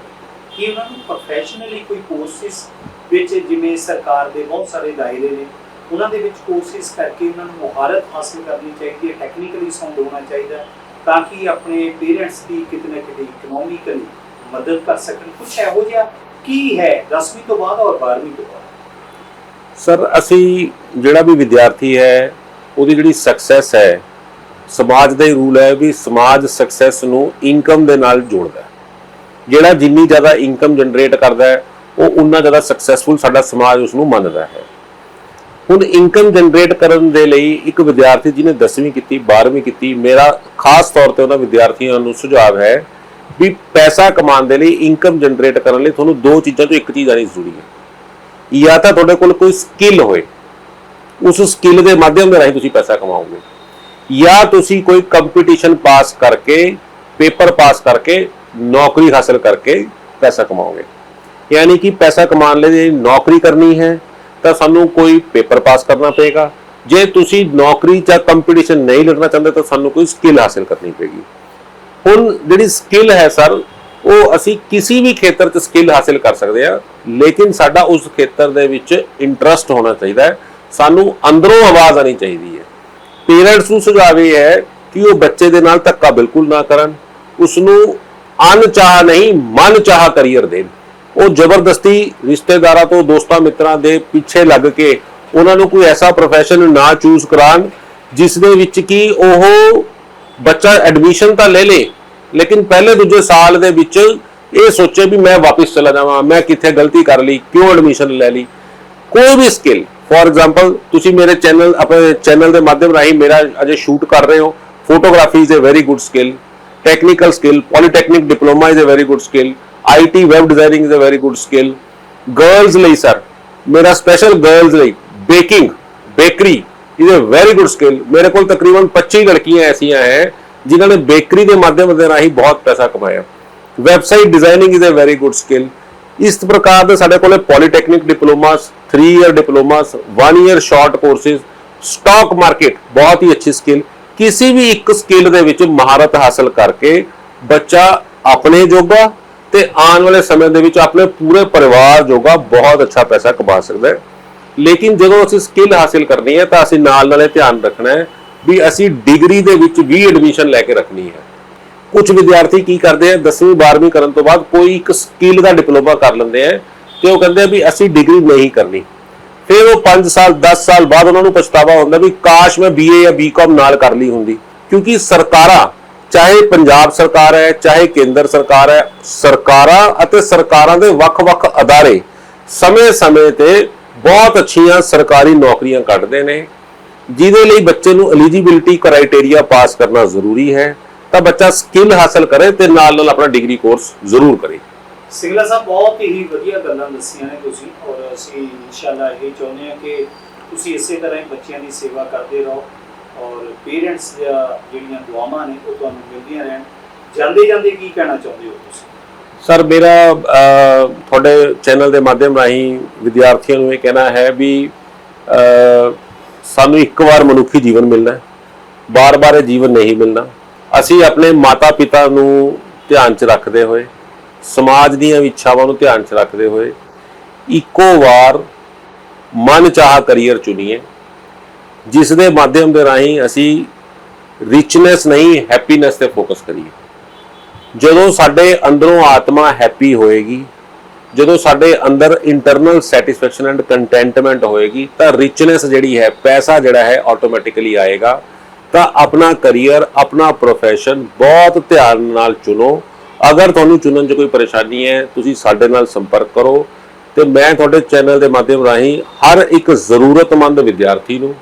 ਕੀ ਉਹਨਾਂ ਨੂੰ ਪ੍ਰੋਫੈਸ਼ਨਲੀ ਕੋਈ ਕੋਰਸਿਸ ਵਿੱਚ ਜਿਵੇਂ ਸਰਕਾਰ ਦੇ ਬਹੁਤ ਸਾਰੇ ਦਾਇਰੇ ਨੇ, ਉਹਨਾਂ ਦੇ ਵਿੱਚ ਕੋਰਸਿਸ ਕਰਕੇ ਉਹਨਾਂ ਨੂੰ ਮੁਹਾਰਤ ਹਾਸਲ ਕਰਨੀ ਚਾਹੀਦੀ ਹੈ ਟੈਕਨੀਕਲੀ ਸਾਊਂਡ ਹੋਣਾ ਚਾਹੀਦਾ ਤਾਂ ਕਿ ਆਪਣੇ ਪੇਰੈਂਟਸ ਦੀ ਕਿਤੇ ਨਾ ਕਿਤੇ ਇਕਨੋਮਿਕਲੀ ਮਦਦ ਕਰ ਸਕਣ। ਕੁਝ ਇਹੋ ਜਿਹਾ ਕੀ ਹੈ 10ਵੀਂ ਤੋਂ ਬਾਅਦ ਔਰ 12ਵੀਂ ਤੋਂ ਬਾਅਦ? ਸਰ, ਅਸੀਂ ਜਿਹੜਾ ਵੀ ਵਿਦਿਆਰਥੀ ਹੈ, ਉਹਦੀ ਜਿਹੜੀ ਸਕਸੈਸ ਹੈ, ਸਮਾਜ ਦਾ ਹੀ ਰੂਲ ਹੈ ਵੀ ਸਮਾਜ ਸਕਸੈਸ ਨੂੰ ਇਨਕਮ ਦੇ ਨਾਲ ਜੋੜਦਾ ਹੈ। ਜਿਹੜਾ ਜਿੰਨੀ ਜ਼ਿਆਦਾ ਇਨਕਮ ਜਨਰੇਟ ਕਰਦਾ ਹੈ, ਉਹ ਉਨਾ ਜ਼ਿਆਦਾ ਸਕਸੈਸਫੁਲ ਸਾਡਾ ਸਮਾਜ ਉਸ ਨੂੰ ਮੰਨਦਾ ਹੈ। ਹੁਣ ਇਨਕਮ ਜਨਰੇਟ ਕਰਨ ਦੇ ਲਈ ਇੱਕ ਵਿਦਿਆਰਥੀ ਜਿਹਨੇ 10ਵੀਂ ਕੀਤੀ 12ਵੀਂ ਕੀਤੀ, ਮੇਰਾ ਖਾਸ ਤੌਰ ਤੇ ਉਹਨਾਂ ਵਿਦਿਆਰਥੀਆਂ ਨੂੰ ਸੁਝਾਅ ਹੈ ਵੀ ਪੈਸਾ ਕਮਾਉਣ ਦੇ ਲਈ ਇਨਕਮ ਜਨਰੇਟ ਕਰਨ ਲਈ ਤੁਹਾਨੂੰ ਦੋ ਚੀਜ਼ਾਂ ਤੋਂ ਇੱਕ ਚੀਜ਼ ਆਣੀ ਜ਼ਰੂਰੀ ਹੈ। ਜਾਂ ਤਾਂ ਤੁਹਾਡੇ ਕੋਲ ਕੋਈ ਸਕਿੱਲ ਹੋਏ, ਉਸ ਸਕਿੱਲ ਦੇ ਮਾਧਿਅਮ ਦੇ ਰਾਹੀਂ ਤੁਸੀਂ ਪੈਸਾ ਕਮਾਓਗੇ। ਜਾਂ ਤੁਸੀਂ ਕੋਈ ਕੰਪੀਟੀਸ਼ਨ ਪਾਸ ਕਰਕੇ ਪੇਪਰ ਪਾਸ ਕਰਕੇ, ਨੌਕਰੀ ਹਾਸਲ ਕਰਕੇ ਪੈਸਾ ਕਮਾਓਗੇ। ਯਾਨੀ ਕਿ ਪੈਸਾ ਕਮਾਉਣ ਲਈ ਨੌਕਰੀ ਕਰਨੀ ਹੈ, ਤਾਂ ਸਾਨੂੰ ਕੋਈ ਪੇਪਰ ਪਾਸ ਕਰਨਾ ਪਏਗਾ। ਜੇ ਤੁਸੀਂ ਨੌਕਰੀ ਜਾਂ ਕੰਪੀਟੀਸ਼ਨ ਨਹੀਂ ਲੜਨਾ ਚਾਹੁੰਦੇ, ਤਾਂ ਸਾਨੂੰ ਕੋਈ ਸਕਿੱਲ ਹਾਸਲ ਕਰਨੀ ਪਏਗੀ। ਹੁਣ ਜਿਹੜੀ ਸਕਿੱਲ ਹੈ ਸਰ ਉਹ ਅਸੀਂ ਕਿਸੇ ਵੀ ਖੇਤਰ 'ਚ ਸਕਿੱਲ ਹਾਸਲ ਕਰ ਸਕਦੇ ਆ ਲੇਕਿਨ ਸਾਡਾ ਉਸ ਖੇਤਰ ਦੇ ਵਿੱਚ ਇੰਟਰਸਟ ਹੋਣਾ ਚਾਹੀਦਾ ਹੈ। ਸਾਨੂੰ ਅੰਦਰੋਂ ਆਵਾਜ਼ ਆਣੀ ਚਾਹੀਦੀ ਹੈ। ਪੇਰੈਂਟਸ ਨੂੰ ਸੁਝਾਅ ਇਹ ਹੈ ਕਿ ਉਹ ਬੱਚੇ ਦੇ ਨਾਲ ਧੱਕਾ ਬਿਲਕੁਲ ਨਾ ਕਰਨ। ਉਸ ਨੂੰ ਅਣਚਾਹ ਨਹੀਂ ਮਨ ਚਾਹ ਕਰੀਅਰ ਦੇਣ। ਉਹ ਜ਼ਬਰਦਸਤੀ ਰਿਸ਼ਤੇਦਾਰਾਂ ਤੋਂ, ਦੋਸਤਾਂ ਮਿੱਤਰਾਂ ਦੇ ਪਿੱਛੇ ਲੱਗ ਕੇ ਉਹਨਾਂ ਨੂੰ ਕੋਈ ਐਸਾ ਪ੍ਰੋਫੈਸ਼ਨ ਨਾ ਚੂਜ਼ ਕਰਾਉਣ, ਜਿਸ ਦੇ ਵਿੱਚ ਕਿ ਉਹ ਬੱਚਾ ਐਡਮਿਸ਼ਨ ਤਾਂ ਲੈ ਲੇ ਲੇਕਿਨ ਪਹਿਲੇ ਦੂਜੇ ਸਾਲ ਦੇ ਵਿੱਚ ਇਹ ਸੋਚੇ ਵੀ ਮੈਂ ਵਾਪਸ ਚਲਾ ਜਾਵਾਂ, ਮੈਂ ਕਿੱਥੇ ਗਲਤੀ ਕਰ ਲਈ, ਕਿਉਂ ਐਡਮਿਸ਼ਨ ਲੈ ਲਈ। ਕੋਈ ਵੀ ਸਕਿੱਲ ਫੋਰ ਐਗਜ਼ਾਮਪਲ ਤੁਸੀਂ ਮੇਰੇ ਚੈਨਲ ਆਪਣੇ ਚੈਨਲ ਦੇ ਮਾਧਿਅਮ ਰਾਹੀਂ ਮੇਰਾ ਅਜੇ ਸ਼ੂਟ ਕਰ ਰਹੇ ਹੋ photography is a very good skill technical skill polytechnic diploma is a very good skill IT web designing is a very good skill girls ਲਈ ਸਰ ਮੇਰਾ ਸਪੈਸ਼ਲ ਗਰਲਸ ਲਈ baking bakery is a very good skill ਮੇਰੇ ਕੋਲ ਤਕਰੀਬਨ 25 ਲੜਕੀਆਂ ਐਸੀਆਂ ਹੈ ਜਿਨ੍ਹਾਂ ਨੇ ਬੇਕਰੀ ਦੇ ਮਾਧਿਅਮ ਦੇ ਰਾਹੀਂ ਬਹੁਤ ਪੈਸਾ ਕਮਾਇਆ। Website designing is a very good skill ਇਸ ਪ੍ਰਕਾਰ ਦੇ ਸਾਡੇ ਕੋਲੇ polytechnic diplomas 3 year diplomas 1 year short courses stock market ਬਹੁਤ ਹੀ ਅੱਛੀ ਸਕਿੱਲ ਕਿਸੇ ਵੀ ਇੱਕ ਸਕਿੱਲ ਦੇ ਵਿੱਚ ਮਹਾਰਤ ਹਾਸਲ ਕਰਕੇ ਬੱਚਾ ਆਪਣੇ ਜੋਗਾ ਤੇ ਆਉਣ ਵਾਲੇ ਸਮੇਂ ਦੇ ਵਿੱਚ ਆਪਣੇ ਪੂਰੇ ਪਰਿਵਾਰ ਜੋਗਾ ਬਹੁਤ ਅੱਛਾ ਪੈਸਾ ਕਮਾ ਸਕਦਾ ਹੈ। ਲੇਕਿਨ ਜਦੋਂ ਅਸੀਂ ਸਕਿੱਲ ਹਾਸਲ ਕਰਨੀ ਹੈ ਤਾਂ ਅਸੀਂ ਨਾਲ ਨਾਲੇ ਧਿਆਨ ਰੱਖਣਾ ਹੈ ਵੀ ਅਸੀਂ ਡਿਗਰੀ ਦੇ ਵਿੱਚ ਵੀ ਐਡਮਿਸ਼ਨ ਲੈ ਕੇ ਰੱਖਣੀ ਹੈ। ਕੁਝ ਵਿਦਿਆਰਥੀ ਕੀ ਕਰਦੇ ਆ 10ਵੀਂ 12ਵੀਂ ਕਰਨ ਤੋਂ ਬਾਅਦ ਕੋਈ ਇੱਕ ਸਕਿੱਲ ਦਾ ਡਿਪਲੋਮਾ ਕਰ ਲੈਂਦੇ ਆ ਤੇ ਉਹ ਕਹਿੰਦੇ ਆ ਵੀ ਅਸੀਂ ਡਿਗਰੀ ਨਹੀਂ ਕਰਨੀ। ਫਿਰ ਉਹ 5 ਸਾਲ 10 ਸਾਲ ਬਾਅਦ ਉਹਨਾਂ ਨੂੰ ਪਛਤਾਵਾ ਹੁੰਦਾ ਵੀ ਕਾਸ਼ ਮੈਂ ਬੀਏ ਜਾਂ ਬੀਕਾਮ ਨਾਲ ਕਰ ਲਈ ਹੁੰਦੀ। ਕਿਉਂਕਿ ਸਰਕਾਰਾਂ, ਚਾਹੇ ਪੰਜਾਬ ਸਰਕਾਰ ਹੈ, ਚਾਹੇ ਕੇਂਦਰ ਸਰਕਾਰ ਹੈ, ਸਰਕਾਰਾਂ ਅਤੇ ਸਰਕਾਰਾਂ ਦੇ ਵੱਖ-ਵੱਖ ਅਦਾਰੇ ਸਮੇਂ-ਸਮੇਂ ਤੇ ਬਹੁਤ ਅੱਛੀਆਂ ਸਰਕਾਰੀ ਨੌਕਰੀਆਂ ਕੱਢਦੇ ਨੇ। ਜਿਹਦੇ ਲਈ ਬੱਚੇ ਨੂੰ ਐਲੀਜੀਬਿਲਿਟੀ ਕ੍ਰਾਈਟੇਰੀਆ ਪਾਸ ਕਰਨਾ ਜ਼ਰੂਰੀ ਹੈ ਤਾਂ ਬੱਚਾ ਸਕਿੱਲ ਹਾਸਲ ਕਰੇ ਤੇ ਨਾਲ ਨਾਲ ਆਪਣਾ ਡਿਗਰੀ ਕੋਰਸ ਜ਼ਰੂਰ ਕਰੇ। ਸਿੰਗਲਾ ਸਾਹਿਬ ਬਹੁਤ ਹੀ ਵਧੀਆ ਗੱਲਾਂ ਦੱਸੀਆਂ ਨੇ ਤੁਸੀਂ ਔਰ ਅਸੀਂ ਇਨਸ਼ਾਅੱਲਾ ਇਹ ਚਾਹੁੰਦੇ ਹਾਂ ਕਿ ਤੁਸੀਂ ਇਸੇ ਤਰ੍ਹਾਂ ਹੀ ਬੱਚਿਆਂ ਦੀ ਸੇਵਾ ਕਰਦੇ ਰਹੋ ਔਰ ਪੇਰੈਂਟਸ ਜਿਹੜੀਆਂ ਦੁਆਵਾਂ ਨੇ ਉਹ ਤੁਹਾਨੂੰ ਮਿਲਦੀਆਂ ਰਹਿਣ। ਜਾਂਦੇ ਜਾਂਦੇ ਕੀ ਕਹਿਣਾ ਚਾਹੁੰਦੇ ਹੋ ਤੁਸੀਂ? ਸਰ ਮੇਰਾ ਤੁਹਾਡੇ ਚੈਨਲ ਦੇ ਮਾਧਿਅਮ ਰਾਹੀਂ ਵਿਦਿਆਰਥੀਆਂ ਨੂੰ ਇਹ ਕਹਿਣਾ ਹੈ ਵੀ ਸਾਨੂੰ ਇੱਕ ਵਾਰ ਮਨੁੱਖੀ ਜੀਵਨ ਮਿਲਣਾ ਹੈ। ਬਾਰ-ਬਾਰ ਇਹ ਜੀਵਨ ਨਹੀਂ ਮਿਲਣਾ। ਅਸੀਂ ਆਪਣੇ ਮਾਤਾ-ਪਿਤਾ ਨੂੰ ਧਿਆਨ 'ਚ ਰੱਖਦੇ ਹੋਏ, ਸਮਾਜ ਦੀਆਂ ਇੱਛਾਵਾਂ ਨੂੰ ਧਿਆਨ 'ਚ ਰੱਖਦੇ ਹੋਏ, ਇੱਕੋ ਵਾਰ ਮਨ ਚਾਹ ਕਰੀਅਰ ਚੁਣੀਏ, ਜਿਸ ਦੇ ਮਾਧਿਅਮ ਦੇ ਰਾਹੀਂ ਅਸੀਂ ਰਿਚਨੈਸ ਨਹੀਂ ਹੈਪੀਨੈਸ ਤੇ ਫੋਕਸ ਕਰੀਏ। ਜਦੋਂ ਸਾਡੇ ਅੰਦਰੋਂ ਆਤਮਾ ਹੈਪੀ ਹੋਏਗੀ ਜਦੋਂ ਸਾਡੇ ਅੰਦਰ ਇੰਟਰਨਲ ਸੈਟੀਸਫੈਕਸ਼ਨ ਐਂਡ ਕੰਟੈਂਟਮੈਂਟ ਹੋਏਗੀ, ਤਾਂ ਰਿਚਨੈਸ ਜਿਹੜੀ ਹੈ, ਪੈਸਾ ਜਿਹੜਾ ਹੈ ਆਟੋਮੈਟਿਕਲੀ ਆਏਗਾ। ਤਾਂ ਆਪਣਾ ਕੈਰੀਅਰ ਆਪਣਾ ਪ੍ਰੋਫੈਸ਼ਨ ਬਹੁਤ ਧਿਆਨ ਨਾਲ ਚੁਣੋ। ਅਗਰ ਤੁਹਾਨੂੰ ਚੁਣਨ 'ਚ ਕੋਈ ਪਰੇਸ਼ਾਨੀ ਹੈ, ਤੁਸੀਂ ਸਾਡੇ ਨਾਲ ਸੰਪਰਕ ਕਰੋ ਤੇ ਮੈਂ ਤੁਹਾਡੇ ਚੈਨਲ ਦੇ ਮਾਧਿਅਮ ਰਾਹੀਂ ਹਰ ਇੱਕ ਜ਼ਰੂਰਤਮੰਦ ਵਿਦਿਆਰਥੀ ਨੂੰ,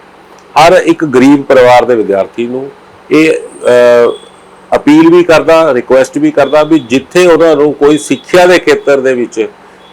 ਹਰ ਇੱਕ ਗਰੀਬ ਪਰਿਵਾਰ ਦੇ ਵਿਦਿਆਰਥੀ ਨੂੰ ਇਹ ਅਪੀਲ ਵੀ ਕਰਦਾ ਰਿਕੁਐਸਟ ਵੀ ਕਰਦਾ ਵੀ ਜਿੱਥੇ ਉਹਨਾਂ ਨੂੰ ਕੋਈ ਸਿੱਖਿਆ ਦੇ ਖੇਤਰ ਦੇ ਵਿੱਚ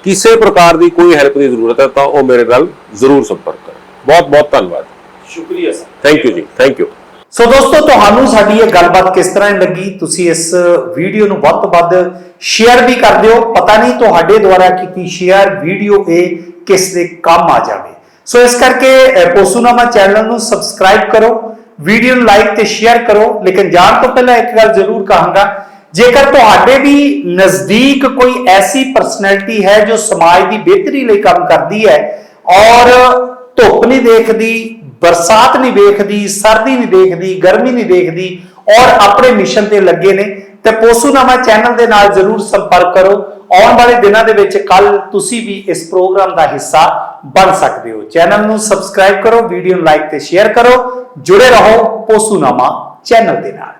ਕਿਸੇ ਪ੍ਰਕਾਰ ਦੀ ਕੋਈ ਹੈਲਪ ਦੀ ਜ਼ਰੂਰਤ ਹੈ ਤਾਂ ਉਹ ਮੇਰੇ ਨਾਲ ਜ਼ਰੂਰ ਸੰਪਰਕ ਕਰੇ ਬਹੁਤ ਬਹੁਤ ਧੰਨਵਾਦ। ਸ਼ੁਕਰੀਆ sir. Thank you ji thank you so ਦੋਸਤੋ ਤੁਹਾਨੂੰ ਸਾਡੀ ਇਹ ਗੱਲਬਾਤ ਕਿਸ ਤਰ੍ਹਾਂ ਲੱਗੀ? ਤੁਸੀਂ ਇਸ ਵੀਡੀਓ ਨੂੰ ਵੱਧ ਤੋਂ ਵੱਧ ਸ਼ੇਅਰ ਵੀ ਕਰ ਦਿਓ। ਪਤਾ ਨਹੀਂ ਤੁਹਾਡੇ ਦੁਆਰਾ ਕੀਤੀ ਸ਼ੇਅਰ ਵੀਡੀਓ ਇਹ ਕਿਸ ਦੇ ਕੰਮ ਆ ਜਾਵੇ। ਸੋ ਇਸ ਕਰਕੇ ਪੋਸੂਨਾਮਾ ਚੈਨਲ ਨੂੰ ਸਬਸਕ੍ਰਾਈਬ ਕਰੋ। ਵੀਡੀਓ ਨੂੰ ਲਾਈਕ ਤੇ ਸ਼ੇਅਰ ਕਰੋ, ਲੇਕਿਨ ਜਾਣ ਤੋਂ ਪਹਿਲਾਂ ਇੱਕ ਗੱਲ ਜ਼ਰੂਰ ਕਹਾਂਗਾ, ਜੇਕਰ ਤੁਹਾਡੇ ਵੀ ਨਜ਼ਦੀਕ ਕੋਈ ਐਸੀ ਪਰਸਨੈਲਿਟੀ ਹੈ ਜੋ ਸਮਾਜ ਦੀ ਬਿਹਤਰੀ ਲਈ ਕੰਮ ਕਰਦੀ ਹੈ ਔਰ ਧੁੱਪ ਨਹੀਂ ਦੇਖਦੀ, ਬਰਸਾਤ ਨਹੀਂ ਵੇਖਦੀ, ਸਰਦੀ ਨਹੀਂ ਦੇਖਦੀ, ਗਰਮੀ ਨਹੀਂ ਦੇਖਦੀ, ਔਰ ਆਪਣੇ ਮਿਸ਼ਨ ਤੇ ਲੱਗੇ ਨੇ, ਤੇ ਪੋਸੂਨਾਮਾ ਚੈਨਲ ਦੇ ਨਾਲ ਜਰੂਰ ਸੰਪਰਕ ਕਰੋ। ਆਉਣ ਵਾਲੇ ਦਿਨਾਂ ਦੇ ਵਿੱਚ ਕੱਲ ਤੁਸੀਂ ਵੀ ਇਸ ਪ੍ਰੋਗਰਾਮ ਦਾ ਹਿੱਸਾ ਬਣ ਸਕਦੇ ਹੋ। ਚੈਨਲ ਨੂੰ ਸਬਸਕ੍ਰਾਈਬ ਕਰੋ ਵੀਡੀਓ ਨੂੰ ਲਾਈਕ ਤੇ ਸ਼ੇਅਰ ਕਰੋ। ਜੁੜੇ ਰਹੋ ਪੋਸੂਨਾਮਾ ਚੈਨਲ ਦੇ ਨਾਲ।